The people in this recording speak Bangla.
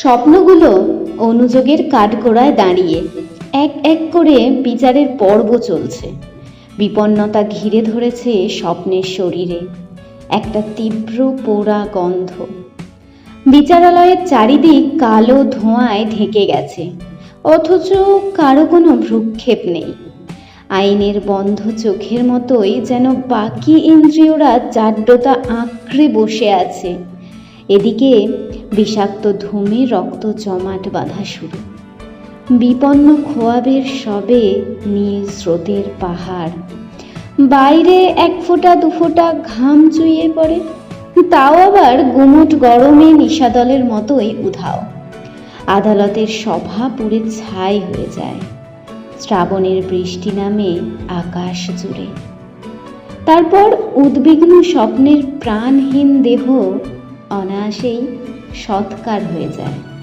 স্বপ্নগুলো অনুযোগের কাঠগোড়ায় দাঁড়িয়ে এক এক করে বিচারের পর্ব চলছে। বিপন্নতা ঘিরে ধরেছে স্বপ্নের শরীরে একটা তীব্র পোড়া গন্ধ। বিচারালয়ের চারিদিক কালো ধোঁয়ায় ঢেকে গেছে, অথচ কারও কোনো ভ্রুক্ষেপ নেই। আইনের বন্ধ চোখের মতোই যেন বাকি ইন্দ্রিয়রা জাড্যতা আঁকড়ে বসে আছে। এদিকে বিষাক্ত ধূমে রক্ত জমাট বাঁধা শুরু। বিপন্ন খোয়াবের সবে নীল স্রোতের পাহাড়। বাইরে এক ফোঁটা, দু ফোঁটা ঘাম চুইয়ে পড়ে। তাও আবার গুমট গরমে নিশাদলের মতোই উধাও। আদালতের সভা পুড়ে ছাই হয়ে যায়। শ্রাবণের বৃষ্টি নামে আকাশ জুড়ে। তারপর উদ্বিগ্ন স্বপ্নের প্রাণহীন দেহ অনায়াসেই সৎকার হয়ে যায়।